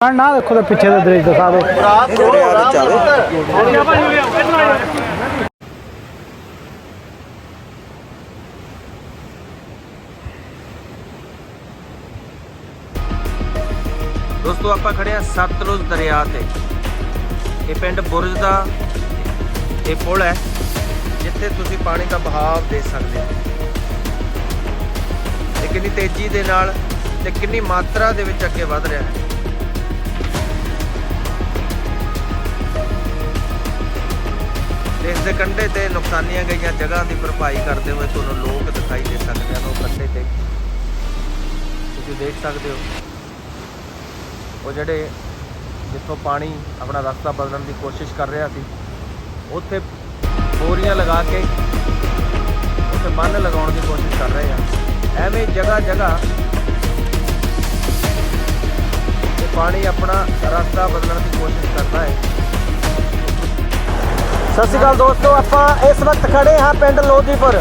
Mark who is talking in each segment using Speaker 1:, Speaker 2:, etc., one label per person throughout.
Speaker 1: ਨਾ ਦੇਖੋ ਤੇ ਪਿੱਛੇ ਦੇ ਦ੍ਰਿਸ਼ ਦਿਖਾ ਦਿਓ।
Speaker 2: ਦੋਸਤੋ, ਆਪਾਂ ਖੜੇ ਆ ਸਤਲੁਜ ਦਰਿਆ ਤੇ। ਇਹ ਪਿੰਡ ਬੁਰਜ ਦਾ ਇਹ ਪੁਲ ਹੈ, ਜਿੱਥੇ ਤੁਸੀਂ ਪਾਣੀ ਦਾ ਬਹਾਵ ਦੇਖ ਸਕਦੇ ਹੋ। ਇਹ ਕਿੰਨੀ ਤੇਜ਼ੀ ਦੇ ਨਾਲ ਤੇ ਕਿੰਨੀ ਮਾਤਰਾ ਦੇ ਵਿੱਚ ਅੱਗੇ ਵਧ ਰਿਹਾ ਹੈ। ਇਸ ਦੇ ਕੰਢੇ ਤੇ ਨੁਕਸਾਨੀਆਂ ਗਈਆਂ ਜਗ੍ਹਾ ਦੀ ਭਰਪਾਈ ਕਰਦੇ ਹੋਏ ਤੁਹਾਨੂੰ ਲੋਕ ਦਿਖਾਈ ਦੇ ਸਕਦੇ ਹਨ, ਉਹ ਕੰਢੇ ਤੇ। ਤੁਸੀਂ ਦੇਖ ਸਕਦੇ ਹੋ। ਉਹ ਜਿਹੜੇ ਜਿੱਥੋਂ ਪਾਣੀ ਆਪਣਾ ਰਸਤਾ ਬਦਲਣ ਦੀ ਕੋਸ਼ਿਸ਼ ਕਰ ਰਿਹਾ ਸੀ, ਉੱਥੇ ਬੋਰੀਆਂ ਲਗਾ ਕੇ ਉੱਥੇ ਬੰਨ ਲਗਾਉਣ ਦੀ ਕੋਸ਼ਿਸ਼ ਕਰ ਰਹੇ ਆ ਐਵੇਂ ਜਗ੍ਹਾ ਜਗ੍ਹਾ ਇਹ ਪਾਣੀ ਆਪਣਾ ਰਸਤਾ ਬਦਲਣ ਦੀ ਕੋਸ਼ਿਸ਼ ਕਰਦਾ ਹੈ।
Speaker 1: ਸਤਿ ਸ਼੍ਰੀ ਅਕਾਲ ਦੋਸਤੋ, ਆਪਾਂ ਇਸ ਵਕਤ ਖੜੇ ਹਾਂ ਪਿੰਡ ਲੋਧੀਪੁਰ।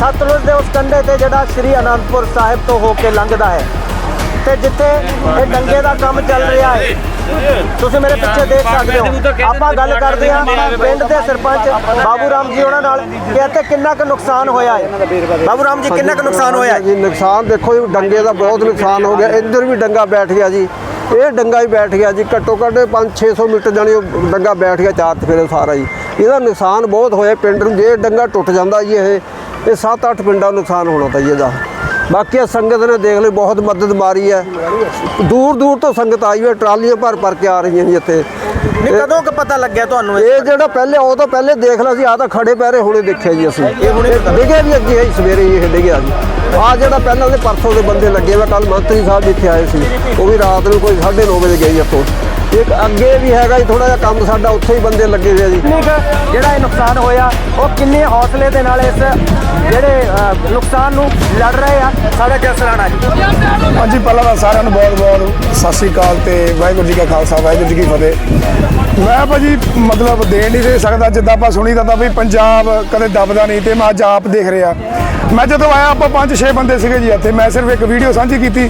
Speaker 1: ਸਤਲੁਜ ਦੇ ਉਸ ਕੰਢੇ ਤੇ ਜਿਹੜਾ ਸ੍ਰੀ ਅਨੰਦਪੁਰ ਸਾਹਿਬ ਤੋਂ ਹੋ ਕੇ ਲੰਘਦਾ ਹੈ। ਤੇ ਜਿੱਥੇ ਇਹ ਡੰਗੇ ਦਾ ਕੰਮ ਚੱਲ ਰਿਹਾ ਹੈ। ਤੁਸੀਂ ਮੇਰੇ ਪਿੱਛੇ ਦੇਖ ਸਕਦੇ ਹੋ। ਆਪਾਂ ਗੱਲ ਕਰਦੇ ਹਾਂ ਪਿੰਡ ਦੇ ਸਰਪੰਚ ਬਾਬੂ ਰਾਮ ਜੀ ਉਹਨਾਂ ਨਾਲ ਕਿ ਇੱਥੇ ਕਿੰਨਾ ਕੁ ਨੁਕਸਾਨ ਹੋਇਆ ਹੈ। ਬਾਬੂ ਰਾਮ ਜੀ, ਕਿੰਨਾ ਕੁ ਨੁਕਸਾਨ ਹੋਇਆ
Speaker 3: ਜੀ ਨੁਕਸਾਨ ਦੇਖੋ ਜੀ, ਡੰਗੇ ਦਾ ਬਹੁਤ ਨੁਕਸਾਨ ਹੋ ਗਿਆ। ਇੱਧਰ ਵੀ ਡੰਗਾ ਬੈਠ ਗਿਆ ਜੀ। ਇਹ ਡੰਗਾ ਹੀ ਬੈਠ ਗਿਆ ਜੀ, ਘੱਟੋ ਘੱਟ 5-600 ਮੀਟਰ ਜਾਣੀ ਉਹ ਡੰਗਾ ਬੈਠ ਗਿਆ ਚਾਰ ਚਫੇਰੇ ਸਾਰਾ ਜੀ ਇਹਦਾ ਨੁਕਸਾਨ ਬਹੁਤ ਹੋਇਆ, ਪਿੰਡ ਨੂੰ ਜੇ ਡੰਗਾ ਟੁੱਟ ਜਾਂਦਾ ਜੀ ਇਹ ਇਹ 7-8 ਪਿੰਡਾਂ ਨੂੰ ਨੁਕਸਾਨ ਹੋਣਾ ਤਾਂ ਜੀ ਇਹਦਾ। ਬਾਕੀ ਇਹ ਸੰਗਤ ਨੇ ਦੇਖ ਲਈ ਬਹੁਤ ਮਦਦ ਮਾਰੀ ਹੈ। ਦੂਰ ਦੂਰ ਤੋਂ ਸੰਗਤ ਆਈ ਹੈ ਟਰਾਲੀਆਂ ਭਰ ਭਰ ਕੇ ਆ ਰਹੀਆਂ ਜੀ ਇੱਥੇ।
Speaker 1: ਨਹੀਂ ਕਦੋਂ ਕੁ ਪਤਾ ਲੱਗਿਆ ਤੁਹਾਨੂੰ
Speaker 3: ਇਹ ਜਿਹੜਾ ਪਹਿਲੇ ਉਹ ਤਾਂ ਪਹਿਲੇ ਦੇਖ ਲਿਆ ਸੀ ਆ ਤਾਂ ਖੜੇ ਪੈਰੇ ਹੁਣੇ ਦੇਖਿਆ ਜੀ ਅਸੀਂ। ਇਹ ਹੁਣੇ ਡਿੱਗੇ ਵੀ ਅੱਗੇ ਆਈ ਸਵੇਰੇ ਹੀ ਇਹ ਡਿੱਗਿਆ ਜੀ। ਆ ਜਿਹੜਾ ਪਹਿਲਾਂ ਉਹਦੇ ਪਰਸੋਂ ਦੇ ਬੰਦੇ ਲੱਗੇ ਵਾ ਕੱਲ ਮੰਤਰੀ ਸਾਹਿਬ ਜਿੱਥੇ ਆਏ ਸੀ ਉਹ ਵੀ ਰਾਤ ਨੂੰ ਕੋਈ 9:30 ਵਜੇ ਗਏ ਇੱਥੋਂ। ਇੱਕ ਅੱਗੇ ਵੀ ਹੈਗਾ ਜੀ ਥੋੜਾ ਜਿਹਾ ਕੰਮ ਸਾਡਾ ਉੱਥੇ ਹੀ ਬੰਦੇ ਲੱਗੇ ਹੋਏ ਆ ਜੀ।
Speaker 1: ਜਿਹੜਾ ਇਹ ਨੁਕਸਾਨ ਹੋਇਆ ਉਹ ਕਿੰਨੇ ਹੌਸਲੇ ਦੇ ਨਾਲ ਇਸ ਜਿਹੜੇ ਨੁਕਸਾਨ ਨੂੰ ਲੜ ਰਹੇ ਆ? ਸਾਡੇ ਜਸਰਾਣਾ ਜੀ?
Speaker 4: ਹਾਂਜੀ ਪਹਿਲਾਂ ਤਾਂ ਸਾਰਿਆਂ ਨੂੰ ਬਹੁਤ ਬਹੁਤ ਸਤਿ ਸ੍ਰੀ ਅਕਾਲ ਤੇ ਵਾਹਿਗੁਰੂ ਜੀ ਕਾ ਖਾਲਸਾ ਵਾਹਿਗੁਰੂ ਜੀ ਕੀ ਫਤਿਹ। ਮੈਂ ਭਾਜੀ ਮਤਲਬ ਦੇ ਨਹੀਂ ਦੇ ਸਕਦਾ ਜਿੱਦਾਂ ਆਪਾਂ ਸੁਣੀ ਤਾਂ ਵੀ ਪੰਜਾਬ ਕਦੇ ਦਬਦਾ ਨਹੀਂ ਤੇ ਮੈਂ ਅੱਜ ਆਪ ਦੇਖ ਰਿਹਾ। ਮੈਂ ਜਦੋਂ ਆਇਆ ਆਪਾਂ ਪੰਜ ਛੇ ਬੰਦੇ ਸੀਗੇ ਜੀ ਇੱਥੇ ਮੈਂ ਸਿਰਫ ਇੱਕ ਵੀਡੀਓ ਸਾਂਝੀ ਕੀਤੀ।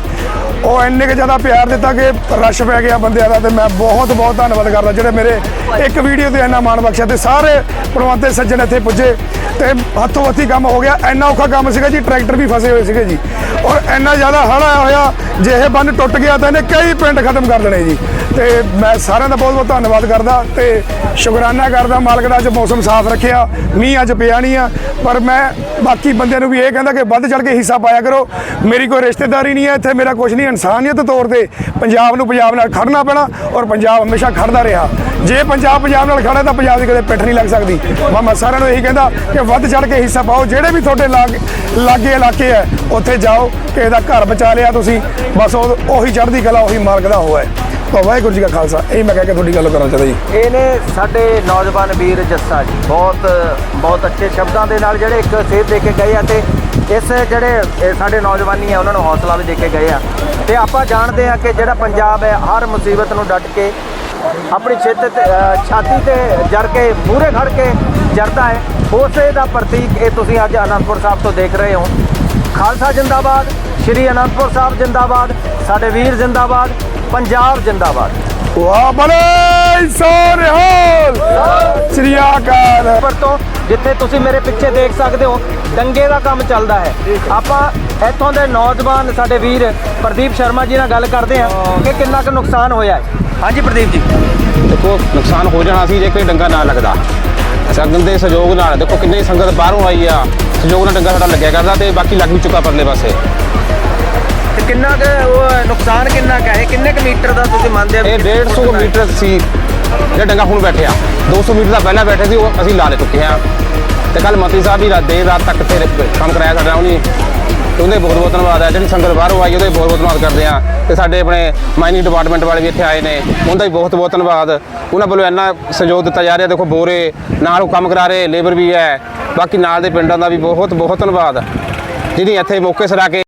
Speaker 4: ਉਹ ਇੰਨੇ ਕੁ ਜ਼ਿਆਦਾ ਪਿਆਰ ਦਿੱਤਾ ਕਿ ਰਸ਼ ਪੈ ਗਿਆ ਬੰਦਿਆਂ ਦਾ ਤੇ ਮੈਂ ਬਹੁਤ ਬਹੁਤ ਧੰਨਵਾਦ ਕਰਦਾ ਜਿਹੜੇ ਮੇਰੇ ਇੱਕ ਵੀਡੀਓ ਤੇ ਇੰਨਾ ਮਾਣ ਬਖਸ਼ਿਆ ਤੇ ਸਾਰੇ ਪ੍ਰਵਾਨਤੇ ਸੱਜਣ ਇੱਥੇ ਪੁੱਜੇ ਤੇ ਹੱਥੋਂ ਹੱਥੀ ਕੰਮ ਹੋ ਗਿਆ। ਇੰਨਾ ਔਖਾ ਕੰਮ ਸੀਗਾ ਜੀ, ਟਰੈਕਟਰ ਵੀ ਫਸੇ ਹੋਏ ਸੀਗੇ ਜੀ। ਔਰ ਇੰਨਾ ਜ਼ਿਆਦਾ ਹੜ੍ਹ ਆਇਆ ਹੋਇਆ ਜੇ ਇਹ ਬੰਨ ਟੁੱਟ ਗਿਆ ਤਾਂ ਇਹਨੇ ਕਈ ਪਿੰਡ ਖਤਮ ਕਰ ਦੇਣੇ ਜੀ। ਤੇ ਮੈਂ ਸਾਰਿਆਂ ਦਾ ਬਹੁਤ ਬਹੁਤ ਧੰਨਵਾਦ ਕਰਦਾ ਤੇ ਸ਼ੁਕਰਾਨਾ ਕਰਦਾ ਮਾਲਕ ਦਾ ਅੱਜ ਮੌਸਮ ਸਾਫ਼ ਰੱਖਿਆ, ਮੀਂਹ ਅੱਜ ਪਿਆ ਨਹੀਂ ਆ, ਪਰ ਮੈਂ ਬਾਕੀ ਬੰਦਿਆਂ ਨੂੰ ਵੀ ਇਹ ਕਹਿੰਦਾ ਕਿ ਵੱਧ ਚੜ ਕੇ ਹਿੱਸਾ ਪਾਇਆ ਕਰੋ। ਮੇਰੀ ਕੋਈ ਰਿਸ਼ਤੇਦਾਰੀ ਨਹੀਂ ਹੈ ਇੱਥੇ, ਮੇਰਾ ਕੁਝ ਨਹੀਂ, ਇਨਸਾਨੀਅਤ ਤੌਰ ਤੇ ਪੰਜਾਬ ਨੂੰ ਪੰਜਾਬ ਨਾਲ ਖੜਨਾ ਪੈਣਾ ਔਰ ਪੰਜਾਬ ਹਮੇਸ਼ਾ ਖੜਦਾ ਰਿਹਾ। ਜੇ ਪੰਜਾਬ ਪੰਜਾਬ ਨਾਲ ਖੜਾ ਤਾਂ ਪੰਜਾਬ ਦੀ ਕਦੇ ਪਿੱਠ ਨਹੀਂ ਲੱਗ ਸਕਦੀ। ਮੈਂ ਸਾਰਿਆਂ ਨੂੰ ਇਹੀ ਕਹਿੰਦਾ ਕਿ ਵੱਧ ਚੜ ਕੇ ਹਿੱਸਾ ਪਾਓ, ਜਿਹੜੇ ਵੀ ਤੁਹਾਡੇ ਲਾਗ, ਲਾਗੇ ਇਲਾਕੇ ਹੈ, ਉੱਥੇ ਜਾਓ, ਕਿਸੇ ਦਾ ਘਰ ਬਚਾ ਲਿਆ ਤੁਸੀਂ, ਬਸ ਉਹ ਉਹੀ ਚੜ੍ਹਦੀ ਕਲਾ, ਉਹੀ ਮਾਲਕ ਦਾ ਹੋਇਆ ਹੈ। ਵਾਹਿਗੁਰੂ ਜੀ ਕਾ ਖਾਲਸਾ, ਇਹ ਮੈਂ ਕਹਿ ਕੇ ਤੁਹਾਡੀ ਗੱਲ ਕਰਨਾ ਚਾਹੁੰਦਾ ਜੀ।
Speaker 1: ਇਹ ਨੇ ਸਾਡੇ ਨੌਜਵਾਨ ਵੀਰ ਜੱਸਾ ਜੀ, ਬਹੁਤ ਬਹੁਤ ਅੱਛੇ ਸ਼ਬਦਾਂ ਦੇ ਨਾਲ ਜਿਹੜੇ ਇੱਕ ਸੇਧ ਦੇ ਕੇ ਗਏ ਆ ਤੇ ਇਸ ਜਿਹੜੇ ਸਾਡੇ ਨੌਜਵਾਨੀ ਆ, ਉਹਨਾਂ ਨੂੰ ਹੌਸਲਾ ਵੀ ਦੇ ਕੇ ਗਏ ਆ। ਤੇ ਆਪਾਂ ਜਾਣਦੇ ਆ ਕਿ ਜਿਹੜਾ ਪੰਜਾਬ ਹੈ, ਹਰ ਮੁਸੀਬਤ ਨੂੰ ਡਟ ਕੇ, ਆਪਣੀ ਛੇਤ ਤੇ ਛਾਤੀ ਤੇ ਜਰ ਕੇ, ਮੂਹਰੇ ਖੜ ਕੇ ਜਰਦਾ ਹੈ। ਉਸੇ ਦਾ ਪ੍ਰਤੀਕ ਇਹ ਤੁਸੀਂ ਅੱਜ ਅਨੰਦਪੁਰ ਸਾਹਿਬ ਤੋਂ ਦੇਖ ਰਹੇ ਹੋ। ਖਾਲਸਾ ਜਿੰਦਾਬਾਦ। ਸ਼੍ਰੀ ਅਨੰਦਪੁਰ ਸਾਹਿਬ ਜਿੰਦਾਬਾਦ ਸਾਡੇ ਵੀਰ ਜਿੰਦਾਬਾਦ ਪੰਜਾਬ ਜਿੰਦਾਬਾਦ।
Speaker 4: ਵਾਹ ਬਲੇ ਸੋਨਿਹਾਲ ਸ੍ਰੀ ਅਕਾਲ।
Speaker 1: ਉੱਪਰ ਤੋਂ ਜਿੱਥੇ ਤੁਸੀਂ ਮੇਰੇ ਪਿੱਛੇ ਦੇਖ ਸਕਦੇ ਹੋ ਦੰਗੇ ਦਾ ਕੰਮ ਚੱਲਦਾ ਹੈ। ਆਪਾਂ ਇੱਥੋਂ ਦੇ ਨੌਜਵਾਨ ਸਾਡੇ ਵੀਰ ਪ੍ਰਦੀਪ ਸ਼ਰਮਾ ਜੀ ਨਾਲ ਗੱਲ ਕਰਦੇ ਹਾਂ ਕਿ ਕਿੰਨਾ ਕੁ ਨੁਕਸਾਨ ਹੋਇਆ ਹੈ। ਹਾਂਜੀ ਪ੍ਰਦੀਪ ਜੀ।
Speaker 5: ਦੇਖੋ ਨੁਕਸਾਨ ਹੋ ਜਾਣਾ ਸੀ ਜੇ ਕੋਈ ਡੰਗਾ ਨਾ ਲੱਗਦਾ। ਸੰਗਤ ਦੇ ਸਹਿਯੋਗ ਨਾਲ ਦੇਖੋ ਕਿੰਨੀ ਸੰਗਤ ਬਾਹਰੋਂ ਆਈ ਆ। ਸਹਿਯੋਗ ਨਾਲ ਡੰਗਾ ਸਾਡਾ ਲੱਗਿਆ ਕਰਦਾ ਤੇ ਬਾਕੀ ਲੱਗ ਵੀ ਚੁੱਕਾ ਪਰਲੇ ਪਾਸੇ।
Speaker 1: ਤੇ ਕਿੰਨਾ ਕੁ ਉਹ ਨੁਕਸਾਨ ਕਿੰਨਾ ਕੁ ਹੈ? ਕਿੰਨੇ ਕੁ ਮੀਟਰ ਦਾ ਤੁਸੀਂ ਮੰਨਦੇ ਹੋ
Speaker 5: ਇਹ 150 ਮੀਟਰ ਸੀ ਜਿਹੜਾ ਡੰਗਾ ਹੁਣ ਬੈਠਿਆ। 200 ਮੀਟਰ ਦਾ ਪਹਿਲਾਂ ਬੈਠੇ ਸੀ ਉਹ ਅਸੀਂ ਲਾ ਲੈ ਚੁੱਕੇ ਹਾਂ। ਤੇ ਕੱਲ ਮੰਤਰੀ ਸਾਹਿਬ ਵੀ ਰਾਤ ਦੇਰ ਰਾਤ ਤੱਕ ਫਿਰ ਕੰਮ ਕਰਾਇਆ ਸਾਡਾ ਉਹਨੇ ਉਹਦੇ ਬਹੁਤ ਬਹੁਤ ਧੰਨਵਾਦ ਹੈ। ਜਿਹੜੀ ਸੰਗਤ ਬਾਹਰੋਂ ਆਈ, ਉਹਦੇ ਬਹੁਤ ਬਹੁਤ ਧੰਨਵਾਦ ਕਰਦੇ ਆ ਤੇ ਸਾਡੇ ਆਪਣੇ ਮਾਈਨਿੰਗ ਡਿਪਾਰਟਮੈਂਟ ਵਾਲੇ ਵੀ ਇੱਥੇ ਆਏ ਨੇ। ਉਹਦਾ ਵੀ ਬਹੁਤ ਬਹੁਤ ਧੰਨਵਾਦ। ਉਹਨਾਂ ਵੱਲੋਂ ਇੰਨਾ ਸਹਿਯੋਗ ਦਿੱਤਾ ਜਾ ਰਿਹਾ। ਦੇਖੋ, ਬੋਰੇ ਨਾਲ ਉਹ ਕੰਮ ਕਰਾ ਰਹੇ ਲੇਬਰ ਵੀ ਹੈ। ਬਾਕੀ ਨਾਲ ਦੇ ਪਿੰਡਾਂ ਦਾ ਵੀ ਬਹੁਤ ਬਹੁਤ ਧੰਨਵਾਦ। ਜਿਹੜੀ ਇੱਥੇ ਮੌਕੇ ਸਿਰ ਆ ਕੇ